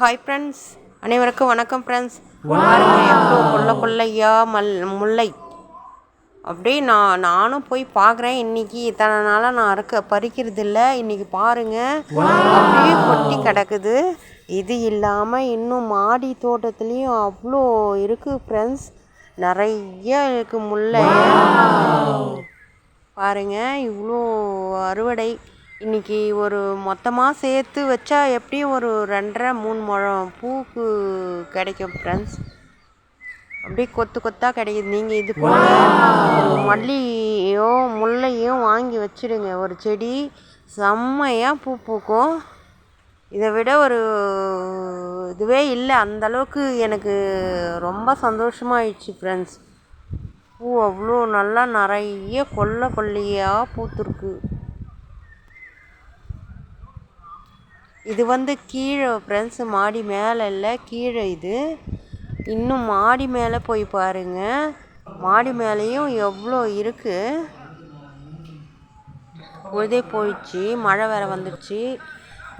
Hi friends அனைவருக்கும் வணக்கம் friends எவ்வளோ கொள்ள கொள்ளையா மல் முல்லை. அப்படியே நான் நானும் போய் பார்க்குறேன். இன்னைக்கு இத்தனை நாளாக நான் அறுக்க பறிக்கிறது இல்லை இன்னைக்கு பாருங்க. அப்படியே கொட்டி கிடக்குது. இது இல்லாமல் இன்னும் மாடி தோட்டத்துலேயும் அவ்வளோ இருக்குது ஃப்ரெண்ட்ஸ் நிறைய இருக்குது முல்லை. பாருங்க இவ்வளோ அறுவடை. இன்னைக்கு ஒரு மொத்தமாக சேர்த்து வச்சா எப்படியும் ஒரு ரெண்டரை மூணு முழம் பூக்கு கிடைக்கும் ஃப்ரெண்ட்ஸ் அப்படியே கொத்து கொத்தாக கிடைக்குது. நீங்கள் இது போல் மல்லியோ முல்லையோ வாங்கி வச்சிடுங்க. ஒரு செடி செம்மையாக பூ பூக்கும். இதை விட ஒரு இதுவே இல்லை. அந்த அளவுக்கு எனக்கு ரொம்ப சந்தோஷமாயிடுச்சு ஃப்ரெண்ட்ஸ் பூ அவ்வளோ நல்லா நிறைய கொல்லை கொல்லையாக பூத்துருக்கு. இது வந்து கீழே ஃப்ரெண்ட்ஸ் மாடி மேலே இல்லை கீழே இது. இன்னும் மாடி மேலே போய் பாருங்க. மாடி மேலேயும் எவ்வளோ இருக்குது பொழுதே போயிடுச்சு மழை வேறு வந்துடுச்சு.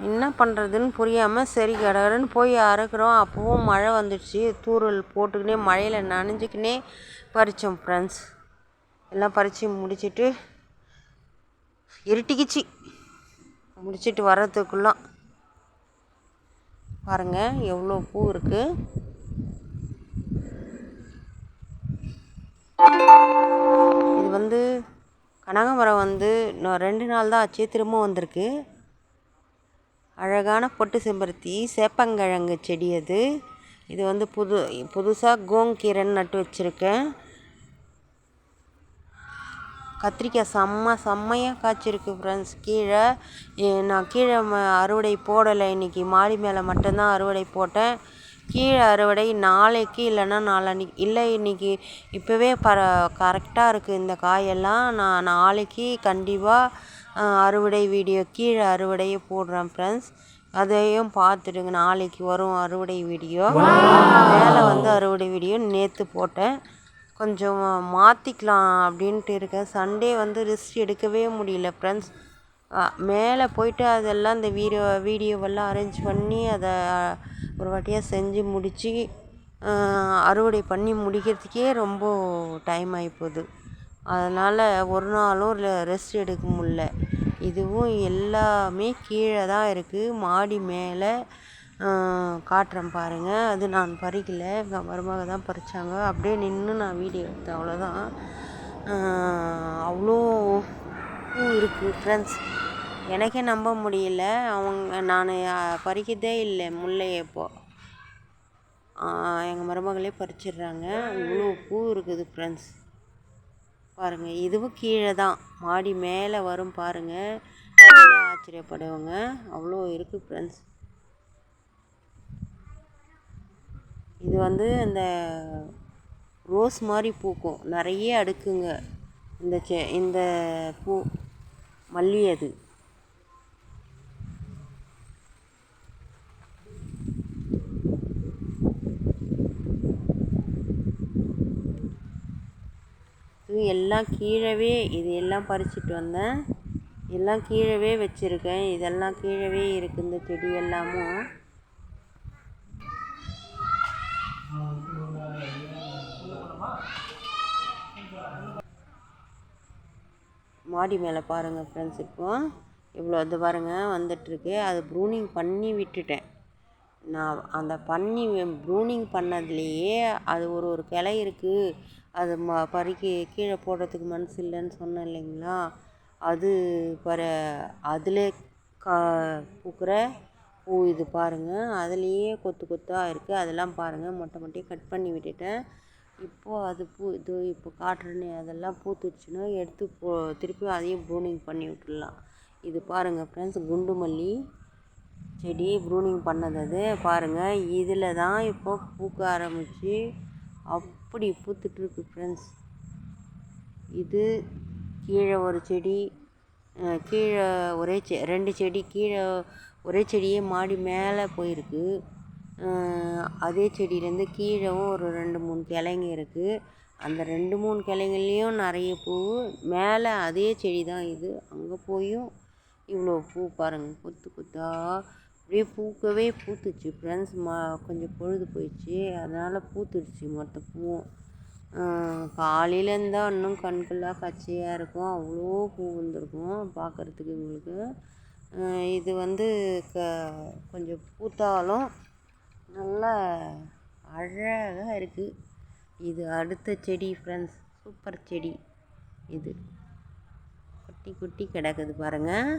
என்ன பண்ணுறதுன்னு புரியாமல் சரி கடகடன்னு போய் அறுக்கிறோம். அப்போவும் மழை வந்துடுச்சு. தூறல் போட்டுக்கினே மழையில் நனைஞ்சிக்கினே பறித்தோம் ஃப்ரெண்ட்ஸ் எல்லாம் பறித்து முடிச்சிட்டு இருட்டிக்குச்சு. முடிச்சுட்டு வர்றதுக்குள்ளாம் பாருங்கள் எவ்வளோ பூ இருக்குது இது வந்து கனகாமரம் வந்து ரெண்டு நாள் தான் ஆச்சு திரும்ப வந்திருக்கு. அழகான பொட்டு செம்பருத்தி சேப்பங்கிழங்கு செடி அது. இது வந்து புது புதுசாக கோங்கீரைன்னு நட்டு வச்சுருக்கேன். கத்திரிக்காய் செம்ம செம்மையாக காய்ச்சிருக்கு ஃப்ரெண்ட்ஸ் கீழே நான் கீழே அறுவடை போடலை இன்னைக்கு. மாடி மேலே மட்டும்தான் அறுவடை போட்டேன். கீழே அறுவடை நாளைக்கு இல்லைன்னா நாளான்னைக்கு இல்லை இன்னைக்கு இப்போவே பர கரெக்டாக இருக்குது இந்த காயெல்லாம். நான் நாளைக்கு கண்டிப்பாக அறுவடை வீடியோ கீழே அறுவடையை போடுறேன் ஃப்ரெண்ட்ஸ் அதையும் பார்த்துடுங்க. நாளைக்கு வரும் அறுவடை வீடியோ. மேலே வந்து அறுவடை வீடியோ நேற்று போட்டேன். கொஞ்சம் மாற்றிக்கலாம் அப்படின்ட்டு இருக்கேன். சண்டே வந்து ரெஸ்ட் எடுக்கவே முடியல ஃப்ரெண்ட்ஸ் மேலே போயிட்டு அதெல்லாம் இந்த வீடியோ வீடியோவெல்லாம் அரேஞ்ச் பண்ணி அதை ஒரு வாட்டியாக செஞ்சு முடித்து அறுவடை பண்ணி முடிக்கிறதுக்கே ரொம்ப டைம் ஆகிப்போகுது அதனால் ஒரு நாளும் ரெஸ்ட் எடுக்க முடில இதுவும் எல்லாமே கீழே தான் இருக்குது மாடி மேலே காட்டுறேன் பாருங்கள் அது நான் பறிக்கல. எங்கள் மருமக தான் பறித்தாங்க அப்படியே நின்று நான் வீடியோ எடுத்தேன். அவ்வளோதான் அவ்வளோ பூ இருக்குது ஃப்ரெண்ட்ஸ் எனக்கே நம்ப முடியல. அவங்க நான் பறிக்கிறதே இல்லை. முல்லையை இப்போது எங்கள் மருமகளே பறிச்சிடுறாங்க. இவ்வளோ பூ இருக்குது ஃப்ரெண்ட்ஸ் பாருங்கள் இதுவும் கீழே தான். மாடி மேலே வரும் பாருங்கள் நீங்களே ஆச்சரியப்படுவங்க. அவ்வளோ இருக்குது ஃப்ரெண்ட்ஸ் இது வந்து இந்த ரோஸ் மாதிரி பூக்கும். நிறைய அடுக்குங்க. இந்த செ இந்த பூ மல்லி அது. இது எல்லாம் கீழவே இது எல்லாம் பறிச்சிட்டு வந்தேன். எல்லாம் கீழவே வச்சுருக்கேன். இதெல்லாம் கீழவே இருக்குது இந்த செடி எல்லாமும். மாடி மேலே பாருங்கள் ஃப்ரெண்ட்ஸ் இப்போ இவ்வளோ இது பாருங்கள் வந்துட்டுருக்கு. அது ப்ரூனிங் பண்ணி விட்டுட்டேன். நான் அந்த பண்ணி ப்ரூனிங் பண்ணதுலேயே அது ஒரு ஒரு கிளை இருக்குது அது ம பறிக்கி கீழே போடுறதுக்கு மனசு இல்லைன்னு சொன்னேன் இல்லைங்களா? அது பர அதில் கா பூக்கிற பூ இது பாருங்கள் அதுலேயே கொத்து கொத்தாக இருக்குது அதெல்லாம் பாருங்கள் மொட்டை மொட்டையாக கட் பண்ணி விட்டுட்டேன். இப்போது அது பூ இது இப்போ காட்டுறேனே அதெல்லாம் பூத்துடுச்சுன்னா எடுத்து போ திருப்பி அதையும் ப்ரூனிங் பண்ணி விட்டுடலாம். இது பாருங்கள் ஃப்ரெண்ட்ஸ் குண்டு மல்லி செடி ப்ரூனிங் பண்ணது அது. பாருங்கள் இதில் தான் இப்போ பூக்க ஆரம்பிச்சு அப்படி பூத்துட்ருக்கு ஃப்ரெண்ட்ஸ் இது கீழே ஒரு செடி கீழே ஒரே செ ரெண்டு செடி கீழே ஒரே செடியே மாடி மேலே போயிருக்கு. அதே செடியிலேருந்து கீழேவும் ஒரு ரெண்டு மூணு கிளைங்க இருக்குது அந்த ரெண்டு மூணு கிளைங்கள்லேயும் நிறைய பூ மேலே அதே செடி தான் இது. அங்கே போயும் இவ்வளோ பூ பாருங்கள் கொத்து கொத்தா அப்படியே பூக்கவே பூத்துச்சு. ஃப்ரெண்ட்ஸ் மா கொஞ்சம் பொழுது போயிடுச்சு. அதனால் பூத்துடுச்சு மொத்த பூவும். காலையிலேருந்து இருந்தால் இன்னும் கண்கொள்ளா கச்சையாக இருக்கும். அவ்வளோ பூ வந்திருக்கும் பார்க்குறதுக்கு உங்களுக்கு இது வந்து க கொஞ்சம் பூத்தாலும் நல்லா அழகாக இருக்குது இது அடுத்த செடி ஃப்ரெண்ட்ஸ் சூப்பர் செடி இது. குட்டி குட்டி கிடக்குது பாருங்கள்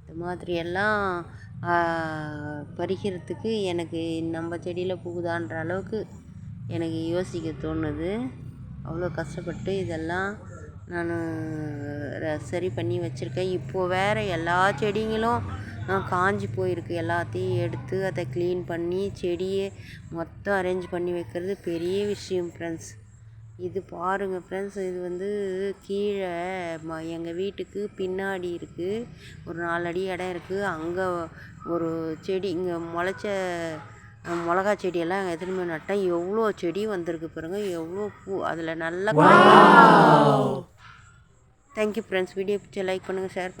இந்த மாதிரியெல்லாம் பறிக்கிறதுக்கு எனக்கு நம்ம செடியில் புகுதான்ற அளவுக்கு எனக்கு யோசிக்க தோணுது. அவ்வளோ கஷ்டப்பட்டு இதெல்லாம் நான் சரி பண்ணி வச்சுருக்கேன். இப்போது வேறு எல்லா செடிங்களும் ஆ, காஞ்சி போயிருக்கு. எல்லாத்தையும் எடுத்து அதை க்ளீன் பண்ணி செடியை மொத்தம் அரேஞ்ச் பண்ணி வைக்கிறது பெரிய விஷயம் ஃப்ரெண்ட்ஸ் இது பாருங்கள் ஃப்ரெண்ட்ஸ் இது வந்து கீழே ம எங்கள் வீட்டுக்கு பின்னாடி இருக்குது ஒரு நாலடி இடம் இருக்குது அங்கே ஒரு செடி இங்கே முளைச்ச மிளகா செடியெல்லாம் எத்தனை நட்டேன். எவ்வளோ செடி வந்திருக்கு பாருங்க. எவ்வளோ பூ அதில் நல்லா தேங்க்யூ ஃப்ரெண்ட்ஸ் வீடியோ பிடிச்ச லைக் பண்ணுங்கள் ஷேர்